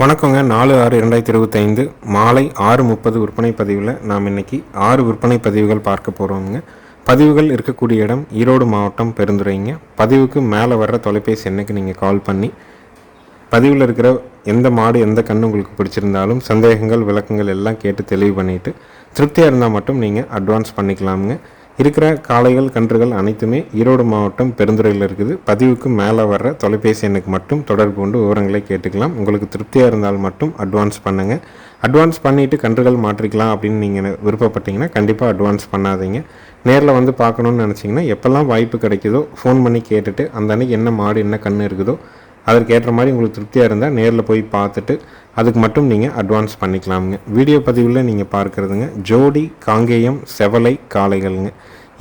வணக்கங்க. நாலு ஆறு இரண்டாயிரத்தி இருபத்தைந்து மாலை ஆறு முப்பது விற்பனை பதிவில் நாம் இன்னைக்கு ஆறு விற்பனை பதிவுகள் பார்க்க போகிறோமுங்க பதிவுகள் இருக்கக்கூடிய இடம் ஈரோடு மாவட்டம் பெருந்துறைங்க. பதிவுக்கு மேலே வர்ற தொலைபேசி எண்ணுக்கு நீங்கள் கால் பண்ணி பதிவில் இருக்கிற எந்த மாடு எந்த கன்று உங்களுக்கு பிடிச்சிருந்தாலும் சந்தேகங்கள் விளக்கங்கள் எல்லாம் கேட்டு தெளிவு பண்ணிவிட்டு திருப்தியாக இருந்தால் மட்டும் நீங்கள் அட்வான்ஸ் பண்ணிக்கலாமுங்க. இருக்கிற காளைகள் கன்றுகள் அனைத்துமே ஈரோடு மாவட்டம் பெருந்துறையில் இருக்குது. பதிவுக்கு மேலே வர்ற தொலைபேசி எண்ணுக்கு மட்டும் தொடர்பு கொண்டு விவரங்களை கேட்டுக்கலாம். உங்களுக்கு திருப்தியாக இருந்தால் மட்டும் அட்வான்ஸ் பண்ணுங்கள் அட்வான்ஸ் பண்ணிவிட்டு கன்றுகள் மாற்றிக்கலாம் அப்படின்னு நீங்கள் விருப்பப்பட்டீங்கன்னா கண்டிப்பாக அட்வான்ஸ் பண்ணாதீங்க. நேரில் வந்து பார்க்கணுன்னு நினச்சிங்கன்னா எப்போல்லாம் வாய்ப்பு கிடைக்குதோ ஃபோன் பண்ணி கேட்டுட்டு அந்த அன்னைக்கு என்ன மாடு என்ன கன்று இருக்குதோ அதற்கு ஏற்ற மாதிரி உங்களுக்கு திருப்தியாக இருந்தால் நேரில் போய் பார்த்துட்டு அதுக்கு மட்டும் நீங்கள் அட்வான்ஸ் பண்ணிக்கலாமுங்க. வீடியோ பதிவில் நீங்கள் பார்க்குறதுங்க. ஜோடி காங்கேயம் செவலை காளைகள்ங்க.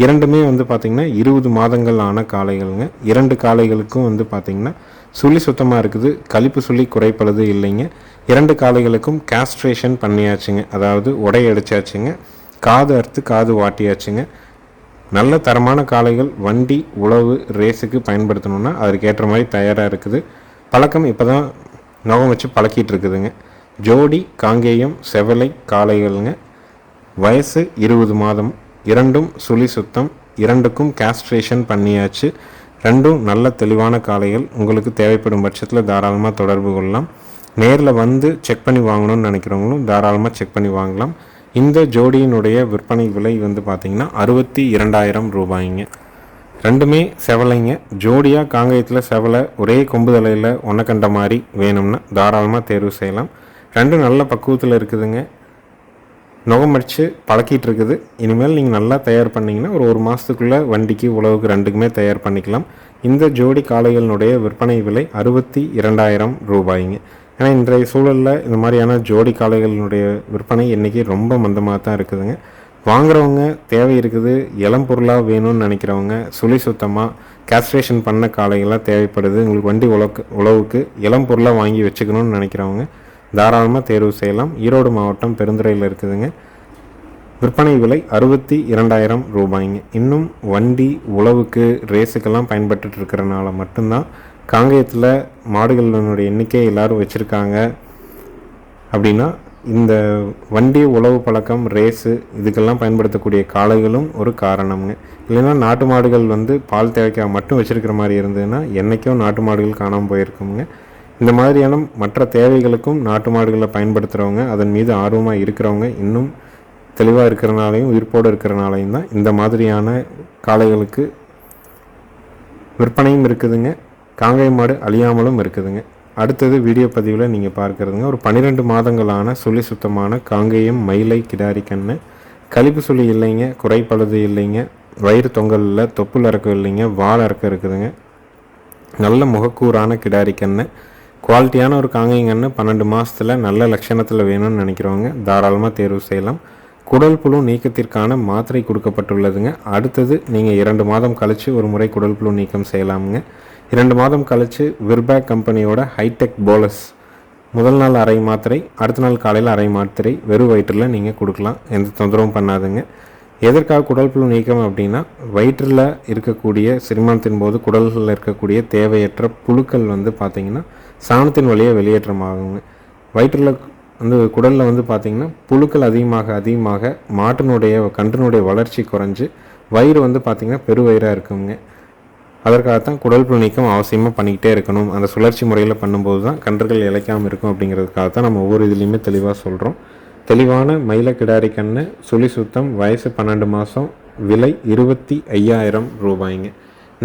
இரண்டுமே வந்து பார்த்திங்கன்னா இருபது மாதங்கள் ஆன காளைகள்ங்க. இரண்டு காளைகளுக்கும் வந்து பார்த்திங்கன்னா சுழி சுத்தமாக இருக்குது. கழிப்பு சுழி குறைப்பளது இல்லைங்க. இரண்டு காளைகளுக்கும் கேஸ்ட்ரேஷன் பண்ணியாச்சுங்க. அதாவது உடை அடிச்சாச்சுங்க. காது அறுத்து காது வாட்டியாச்சுங்க. நல்ல தரமான காளைகள் வண்டி உழவு ரேஸுக்கு பயன்படுத்தணுன்னா அதுக்கேற்ற மாதிரி தயாராக இருக்குது. பழக்கம் இப்போ தான் நோகம் வச்சு பழக்கிட்டு இருக்குதுங்க. ஜோடி காங்கேயம் செவலை காளைகள்ங்க. வயசு இருபது மாதம். இரண்டும் சுழி சுத்தம். இரண்டுக்கும் கேஸ்ட்ரேஷன் பண்ணியாச்சு. ரெண்டும் நல்ல தெளிவான காளைகள். உங்களுக்கு தேவைப்படும் பட்சத்தில் தாராளமாக தொடர்பு கொள்ளலாம். நேரில் வந்து செக் பண்ணி வாங்கணும்னு நினைக்கிறவங்களும் தாராளமாக செக் பண்ணி வாங்கலாம். இந்த ஜோடியினுடைய விற்பனை விலை வந்து பார்த்திங்கன்னா அறுபத்தி இரண்டாயிரம் ரூபாய்ங்க. ரெண்டுமே செவலைங்க. ஜோடியாக காங்கயத்தில் செவலை ஒரே கொம்பு தலையில் ஒன்றை கண்ட மாதிரி வேணும்னா தாராளமாக தேர்வு செய்யலாம். ரெண்டும் நல்ல பக்குவத்தில் இருக்குதுங்க. நுகமடித்து பழக்கிட்டு இருக்குது. இனிமேல் நீங்கள் நல்லா தயார் பண்ணிங்கன்னா ஒரு ஒரு மாதத்துக்குள்ளே வண்டிக்கு உழவுக்கு ரெண்டுக்குமே தயார் பண்ணிக்கலாம். இந்த ஜோடி காளைகளினுடைய விற்பனை விலை அறுபத்தி இரண்டாயிரம் ரூபாய்ங்க. ஏன்னா இன்றைய சூழலில் இந்த மாதிரியான ஜோடி காளைகளினுடைய விற்பனை இன்றைக்கி ரொம்ப மந்தமாக தான் இருக்குதுங்க. வாங்குறவங்க தேவை இருக்குது இளம் பொருளாக வேணும்னு நினைக்கிறவங்க சுழி சுத்தமாக கேஸ்ட்ரேஷன் பண்ண காளைகளாக தேவைப்படுது. உங்களுக்கு வண்டி உழவுக்கு உழவுக்கு இளம் பொருளாக வாங்கி வச்சுக்கணும்னு நினைக்கிறவங்க தாராளமாக தேர்வு செய்யலாம். ஈரோடு மாவட்டம் பெருந்துறையில் இருக்குதுங்க. விற்பனை விலை அறுபத்தி இரண்டாயிரம் ரூபாய்ங்க. இன்னும் வண்டி உழவுக்கு ரேஸுக்கெல்லாம் பயன்பட்டு இருக்கிறனால மட்டும்தான் காங்கேயத்தில் மாடுகளினுடைய எண்ணிக்கை எல்லோரும் வச்சுருக்காங்க. அப்படின்னா இந்த வண்டி உழவு பழக்கம் ரேஸு இதுக்கெல்லாம் பயன்படுத்தக்கூடிய காளைகளும் ஒரு காரணம்ங்க இல்லைன்னா நாட்டு மாடுகள் வந்து பால் தேவைக்காக மட்டும் வச்சுருக்கிற மாதிரி இருந்ததுன்னா என்றைக்கும் நாட்டு மாடுகள் காணாமல் போயிருக்குங்க இந்த மாதிரியான மற்ற தேவைகளுக்கும் நாட்டு மாடுகளை பயன்படுத்துகிறவங்க அதன் மீது ஆர்வமாக இருக்கிறவங்க இன்னும் தெளிவாக இருக்கிறனாலையும் உயிர்ப்போடு இருக்கிறனாலையும் தான் இந்த மாதிரியான காளைகளுக்கு விற்பனையும் இருக்குதுங்க. காங்கை மாடு அழியாமலும் இருக்குதுங்க. அடுத்தது வீடியோ பதிவில் நீங்கள் பார்க்குறதுங்க. ஒரு பன்னிரெண்டு மாதங்களான சுழி சுத்தமான காங்கேயம் மயிலை கிடாரி கண்ணு. கழிப்பு சுழி இல்லைங்க. குறைப்பழுது இல்லைங்க. வயிறு தொங்கலில் தொப்புள் இறக்கம் இல்லைங்க. வால் இறக்கம் இருக்குதுங்க. நல்ல முகக்கூறான கிடாரி கண்ணு. குவாலிட்டியான ஒரு காங்கைங்கன்னு பன்னெண்டு மாதத்தில் நல்ல லட்சணத்தில் வேணும்னு நினைக்கிறவங்க தாராளமாக தேர்வு செய்யலாம். குடல் புழு நீக்கத்திற்கான மாத்திரை கொடுக்கப்பட்டுள்ளதுங்க. அடுத்தது நீங்கள் இரண்டு மாதம் கழித்து ஒரு முறை குடல் புழு நீக்கம் செய்யலாமுங்க. இரண்டு மாதம் கழித்து விர்பேக் கம்பெனியோட ஹைடெக் போலஸ் முதல் நாள் அரை மாத்திரை அடுத்த நாள் காலையில் அரை மாத்திரை வெறும் வயிற்றில் நீங்கள் கொடுக்கலாம். எந்த தொந்தரவும் பண்ணாதுங்க. எதற்காக குடல் புழு நீக்கம் அப்படின்னா வயிற்றில் இருக்கக்கூடிய சிறுமானத்தின் போது குடல்களில் இருக்கக்கூடிய தேவையற்ற புழுக்கள் வந்து பார்த்திங்கன்னா சாணத்தின் வழியாக வெளியேற்றமாகுங்க. வயிற்றில் வந்து குடலில் வந்து பார்த்திங்கன்னா புழுக்கள் அதிகமாக அதிகமாக மாட்டினுடைய கன்றினுடைய வளர்ச்சி குறைஞ்சி வயிறு வந்து பார்த்திங்கன்னா பெருவயிறாக இருக்குங்க. அதற்காகத்தான் குடல் புழு நீக்கம் அவசியமாக பண்ணிக்கிட்டே இருக்கணும். அந்த சுழற்சி முறையில் பண்ணும்போது தான் கன்றுகள் இழைக்காமல் இருக்கும் அப்படிங்கிறதுக்காக தான் நம்ம ஒவ்வொரு இதுலேயுமே தெளிவாக சொல்கிறோம் தெளிவான மயில கிடாரி கண்ணு சுழி சுத்தம் வயசு பன்னெண்டு மாதம் விலை இருபத்தி ஐயாயிரம் ரூபாய்ங்க.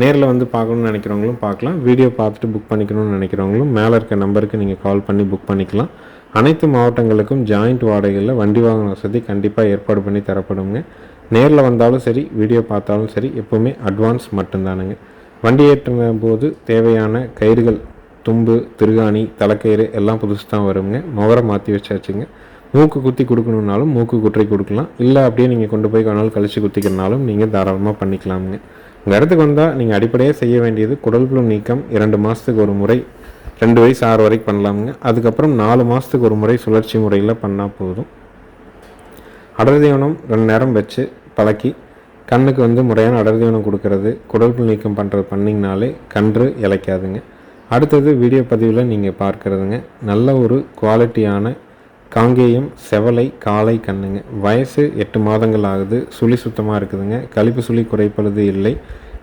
நேரில் வந்து பார்க்கணுன்னு நினைக்கிறவங்களும் பார்க்கலாம். வீடியோ பார்த்துட்டு புக் பண்ணிக்கணும்னு நினைக்கிறவங்களும் மேலே இருக்க நம்பருக்கு நீங்கள் கால் பண்ணி புக் பண்ணிக்கலாம். அனைத்து மாவட்டங்களுக்கும் ஜாயிண்ட் வாடகையில் வண்டி வாகன வசதி கண்டிப்பாக ஏற்பாடு பண்ணி தரப்படுங்க. நேரில் வந்தாலும் சரி வீடியோ பார்த்தாலும் சரி எப்போவுமே அட்வான்ஸ் மட்டும்தானுங்க. வண்டி ஏற்றுன போது தேவையான கயிறுகள் தும்பு திருகாணி தலைக்கயிறு எல்லாம் புதுசு தான் வருங்க. முகரை மாற்றி வச்சாச்சுங்க. மூக்கு குத்தி கொடுக்கணுன்னாலும் மூக்கு குற்றை கொடுக்கலாம். இல்லை அப்படியே நீங்கள் கொண்டு போய் கொண்டாலும் கழிச்சு குத்திக்கிறனாலும் நீங்கள் தாராளமாக பண்ணிக்கலாமுங்க. உங்கள் இடத்துக்கு வந்தால் நீங்கள் அடிப்படையாக செய்ய வேண்டியது குடல் புழு நீக்கம் இரண்டு மாதத்துக்கு ஒரு முறை ரெண்டு வயசு ஆறு வரைக்கும் பண்ணலாமுங்க. அதுக்கப்புறம் நாலு மாதத்துக்கு ஒரு முறை சுழற்சி முறையில் பண்ணால் போதும். அடர் தீவனம் ரெண்டு நேரம் வச்சு பழக்கி கண்ணுக்கு வந்து முறையான அடர் தீவனம் கொடுக்கறது குடல்புல் நீக்கம் பண்ணுறது பண்ணிங்கனாலே கன்று இழைக்காதுங்க. அடுத்தது வீடியோ பதிவில் நீங்கள் பார்க்குறதுங்க. நல்ல ஒரு குவாலிட்டியான காங்கேயம் செவலை காலை கண்ணுங்க. வயசு எட்டு மாதங்கள் ஆகுது சுழி சுத்தமாக இருக்குதுங்க. கழிப்பு சுழி குறைப்பழுது இல்லை.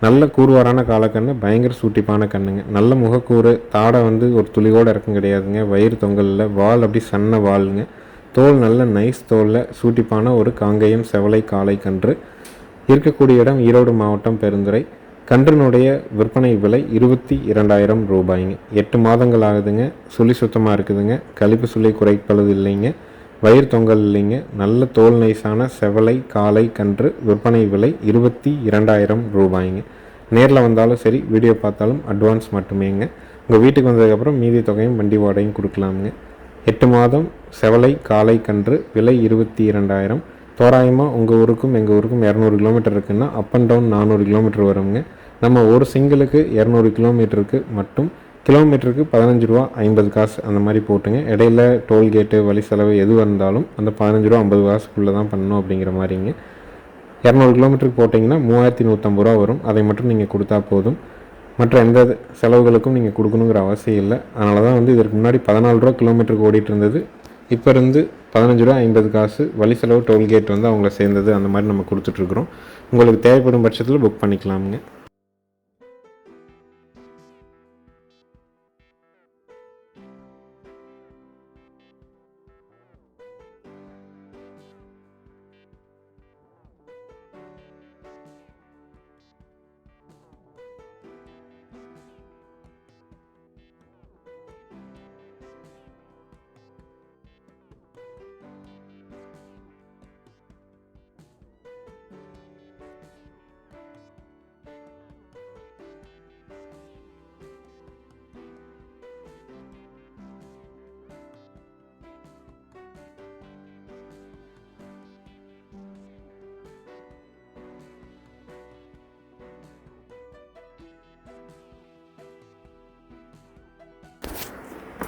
நல்ல கூறுவாரான காலக்கண்ணு பயங்கர சூட்டிப்பான கண்ணுங்க. நல்ல முகக்கூறு தாடை வந்து ஒரு துளியோடு இறக்கம் கிடையாதுங்க. வயிறு தொங்கலில் வால் அப்படி சன்ன வாளுங்க தோல் நல்ல நைஸ் தோலில் சூட்டிப்பான ஒரு காங்கேயம் செவலை காலை கன்று. இருக்கக்கூடிய இடம் ஈரோடு மாவட்டம் பெருந்துறை. கன்றினுடைய விற்பனை விலை இருபத்தி இரண்டாயிரம் ரூபாய்ங்க. எட்டு மாதங்கள் ஆகுதுங்க. சுழி சுத்தமாக இருக்குதுங்க. கழிப்பு சுழி குறைப்பது இல்லைங்க. வயிறு தொங்கல் இல்லைங்க. நல்ல தோல் நைஸான செவலை காலை கன்று விற்பனை விலை இருபத்தி இரண்டாயிரம் ரூபாய்ங்க. நேரில் வந்தாலும் சரி வீடியோ பார்த்தாலும் அட்வான்ஸ் மட்டுமேங்க. உங்கள் வீட்டுக்கு வந்ததுக்கப்புறம் மீதி தொகையும் வண்டி வாடகையும் கொடுக்கலாமுங்க. எட்டு மாதம் செவலை காலை கன்று விலை இருபத்தி இரண்டாயிரம். தோராயமாக உங்கள் ஊருக்கும் எங்கள் ஊருக்கும் இரநூறு கிலோமீட்டர் இருக்குன்னா அப் அண்ட் டவுன் நானூறு கிலோமீட்டர் வருங்க நம்ம ஒரு சிங்கிளுக்கு இரநூறு கிலோமீட்டருக்கு மட்டும் கிலோமீட்டருக்கு பதினஞ்சு ரூபா ஐம்பது காசு அந்த மாதிரி போட்டுங்க. இடையில டோல்கேட்டு வழி செலவு எது வந்தாலும் அந்த பதினஞ்சு ரூபா ஐம்பது காசுக்குள்ளே தான் பண்ணணும் அப்படிங்கிற மாதிரிங்க. இரநூறு கிலோமீட்டருக்கு போட்டிங்கன்னா மூவாயிரத்தி நூற்றம்பது ரூபா வரும். அதை மட்டும் நீங்கள் கொடுத்தா போதும். மற்ற எந்த செலவுகளுக்கும் நீங்கள் கொடுக்கணுங்கிற அவசியம் இல்லை. அதனால தான் வந்து இதற்கு முன்னாடி பதினாலு ரூபா கிலோமீட்டருக்கு ஓடிட்டு இருந்தது. இப்போ இருந்து பதினஞ்சு ரூபா ஐம்பது காசு வழி செலவு டோல்கேட் வந்து அவங்கள சேர்ந்தது அந்த மாதிரி நம்ம கொடுத்துட்ருக்குறோம் உங்களுக்கு தேவைப்படும் பட்சத்தில் புக் பண்ணிக்கலாமுங்க.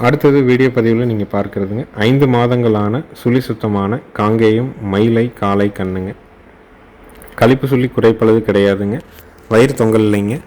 அடுத்தது வீடியோ பதிவில் நீங்கள் பார்க்குறதுங்க. ஐந்து மாதங்களான சுழி சுத்தமான காங்கேயம் மயிலை காலை கண்ணுங்க. கழிப்பு சுள்ளி குறைப்பளவு கிடையாதுங்க. வயிறு தொங்கல் இல்லைங்க.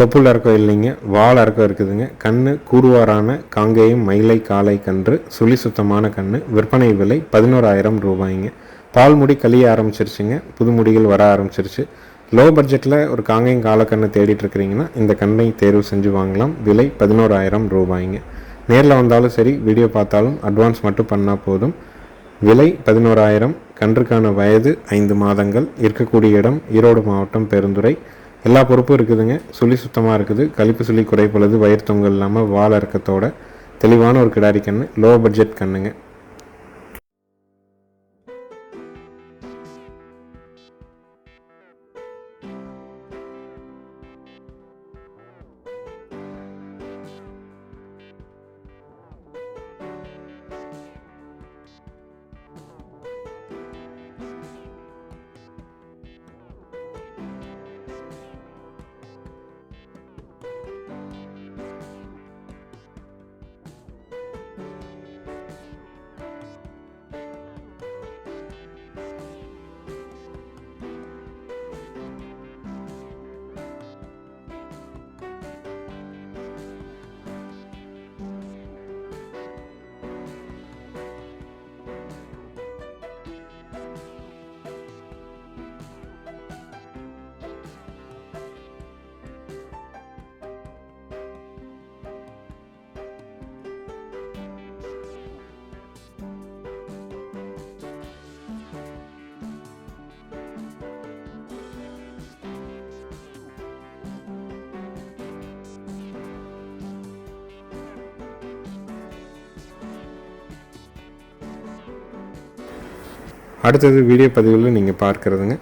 தொப்புள் அறக்கம் இல்லைங்க. வால் அறக்கம் இருக்குதுங்க. கண்ணு கூறுவாரான காங்கேயம் மயிலை காலை கன்று சுழி சுத்தமான கன்று விற்பனை விலை பதினோராயிரம் ரூபாய்ங்க. பால் முடி கழிய ஆரம்பிச்சிருச்சுங்க. புது முடிகள் வர ஆரம்பிச்சிருச்சு. லோ பட்ஜெட்டில் ஒரு காங்கேயம் காலக்கண்ணு தேடிட்டு இருக்கிறீங்கன்னா இந்த கண்ணை தேர்வு செஞ்சு வாங்கலாம். விலை பதினோராயிரம் ரூபாய்ங்க. நேரில் வந்தாலும் சரி வீடியோ பார்த்தாலும் அட்வான்ஸ் மட்டும் பண்ணால் போதும். விலை பதினோராயிரம் கன்றுக்கான வயது ஐந்து மாதங்கள் இருக்கக்கூடிய இடம் ஈரோடு மாவட்டம் பெருந்துறை. எல்லா பொறுப்பும் இருக்குதுங்க. சுழி சுத்தமாக இருக்குது. கழிப்பு சுழி குறைப்பொழுது வயிறு தொங்கல் இல்லாமல் வாழ இறக்கத்தோட தெளிவான ஒரு கிடாரி கன்று லோ பட்ஜெட் கண்ணுங்க. அடுத்தது வீடியோ பதிவில் நீங்கள் பார்க்குறதுங்க.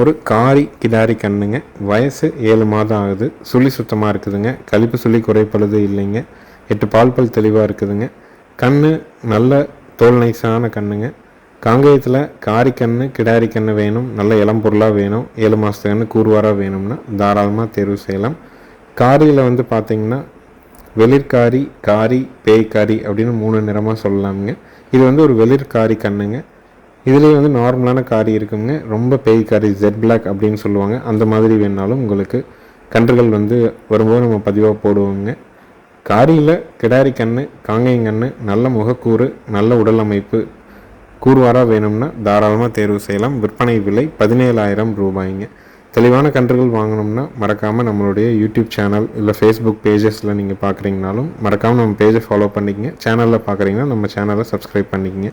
ஒரு காரி கிடாரி கண்ணுங்க. வயசு ஏழு மாதம் ஆகுது. சுழி சுத்தமாக இருக்குதுங்க. கழிப்பு சுழி குறைப்பழுது இல்லைங்க. எட்டு பால் பல் தெளிவாக இருக்குதுங்க. கண் நல்ல தோல் நைஸான கண்ணுங்க. காங்கேயத்தில் காரி கண்ணு கிடாரி கண்ணு வேணும். நல்ல இளம் பொருளாக வேணும். ஏழு மாதத்து கண்ணு கூறுவாராக வேணும்னா தாராளமாக தேர்வு செய்யலாம். காரியில் வந்து பார்த்திங்கன்னா வெளிர்காரி காரி பேய்காரி அப்படின்னு மூணு நிறமாக சொல்லலாமுங்க. இது வந்து ஒரு வெளிர்காரி கண்ணுங்க. இதுலேயே வந்து நார்மலான காரி இருக்குங்க. ரொம்ப பேய் காரி ஜெட் பிளாக் அப்படின்னு சொல்லுவாங்க. அந்த மாதிரி வேணாலும் உங்களுக்கு கன்றுகள் வந்து வரும்போது நம்ம பதிவாக போடுவோங்க. காரியில் கிடாரி கன்று காங்கேயங்கன்று நல்ல முகக்கூறு நல்ல உடல் அமைப்பு கூறுவாராக வேணும்னா தாராளமாக தேர்வு செய்யலாம். விற்பனை விலை பதினேழாயிரம் ரூபாய்ங்க. தெளிவான கன்றுகள் வாங்கணும்னா மறக்காமல் நம்மளுடைய யூடியூப் சேனல் இல்லை ஃபேஸ்புக் பேஜஸில் நீங்கள் பார்க்குறீங்கனாலும் மறக்காமல் நம்ம பேஜை ஃபாலோ பண்ணிக்கங்க. சேனலில் பார்க்குறீங்கன்னா நம்ம சேனலை சப்ஸ்கிரைப் பண்ணிக்கங்க.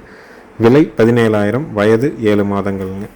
விலை பதினேழாயிரம் வயது ஏழு மாதங்கள்ங்க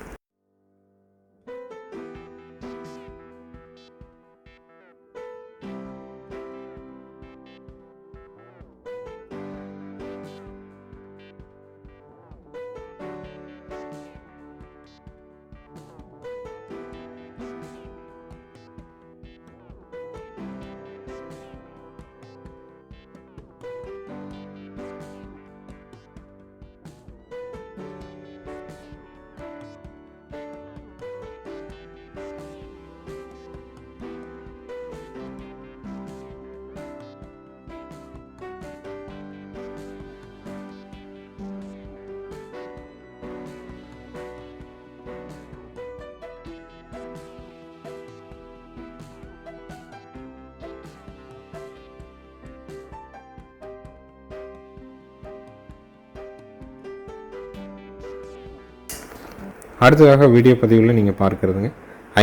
அடுத்ததாக வீடியோ பதிவில் நீங்கள் பார்க்குறதுங்க.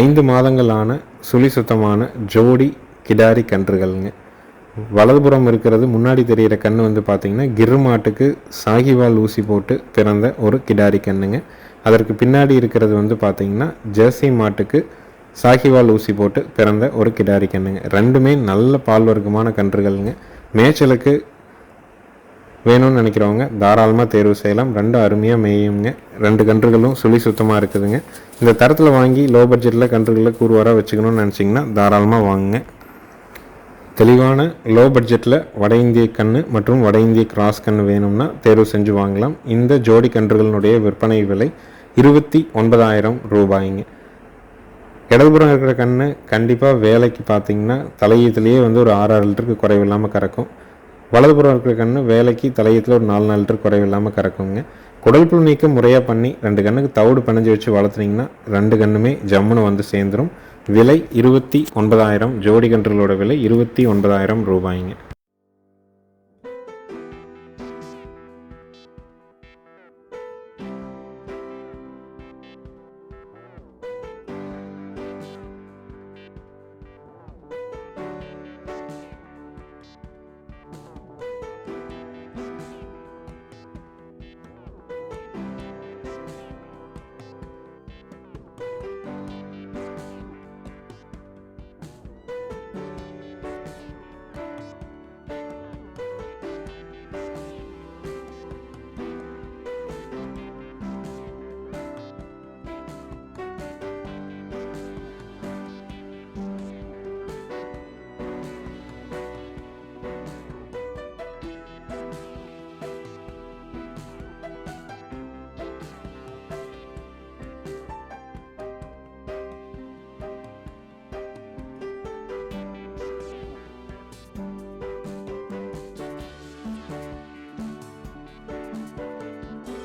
ஐந்து மாதங்களான சுழி சுத்தமான ஜோடி கிடாரி கன்றுகள்ங்க. வலதுபுறம் இருக்கிறது முன்னாடி தெரிகிற கன்று வந்து பார்த்திங்கன்னா கிரு மாட்டுக்கு சாகிவால் ஊசி போட்டு பிறந்த ஒரு கிடாரி கன்றுங்க அதற்கு பின்னாடி இருக்கிறது வந்து பார்த்திங்கன்னா ஜெர்சி மாட்டுக்கு சாகிவால் ஊசி போட்டு பிறந்த ஒரு கிடாரி கன்றுங்க ரெண்டுமே நல்ல பால் வர்க்கமான கன்றுகள்ங்க. மேய்ச்சலுக்கு வேணும்னு நினைக்கிறவங்க தாராளமாக தேர்வு செய்யலாம். ரெண்டு அருமையாக மேயுங்க. ரெண்டு கன்றுகளும் சுழி சுத்தமாக இருக்குதுங்க. இந்த தரத்தில் வாங்கி லோ பட்ஜெட்டில் கன்றுகளை கூறுவாராக வச்சுக்கணும்னு நினச்சிங்கன்னா தாராளமாக வாங்குங்க. தெளிவான லோ பட்ஜெட்டில் வட இந்திய கன்று மற்றும் வட இந்திய கிராஸ் கன்று வேணும்னா தேர்வு செஞ்சு வாங்கலாம். இந்த ஜோடி கன்றுகளினுடைய விற்பனை விலை இருபத்தி ஒன்பதாயிரம் ரூபாய்ங்க. இடதுபுறம் இருக்கிற கன்று கண்டிப்பாக வேலைக்கு பார்த்தீங்கன்னா தலையீத்துலேயே வந்து ஒரு ஆறு ஆறு லிட்டருக்கு குறைவில்லாமல் கறக்கும். வலதுபுறம் இருக்கிற கன்று வேலைக்கு தலையத்தில் ஒரு நாலு நாலு லிட்டர் குறைவில்லாமல் கறக்குங்க. குடல்புல் நீக்கம் முறையாக பண்ணி ரெண்டு கண்ணுக்கு தவிடு பிணைஞ்சு வச்சு வளர்த்துனீங்கன்னா ரெண்டு கண்ணுமே ஜம்முன்னு வந்து சேர்ந்துடும் விலை இருபத்தி ஒன்பதாயிரம் ஜோடி கன்றுகளோட விலை இருபத்தி ஒன்பதாயிரம் ரூபாய்ங்க.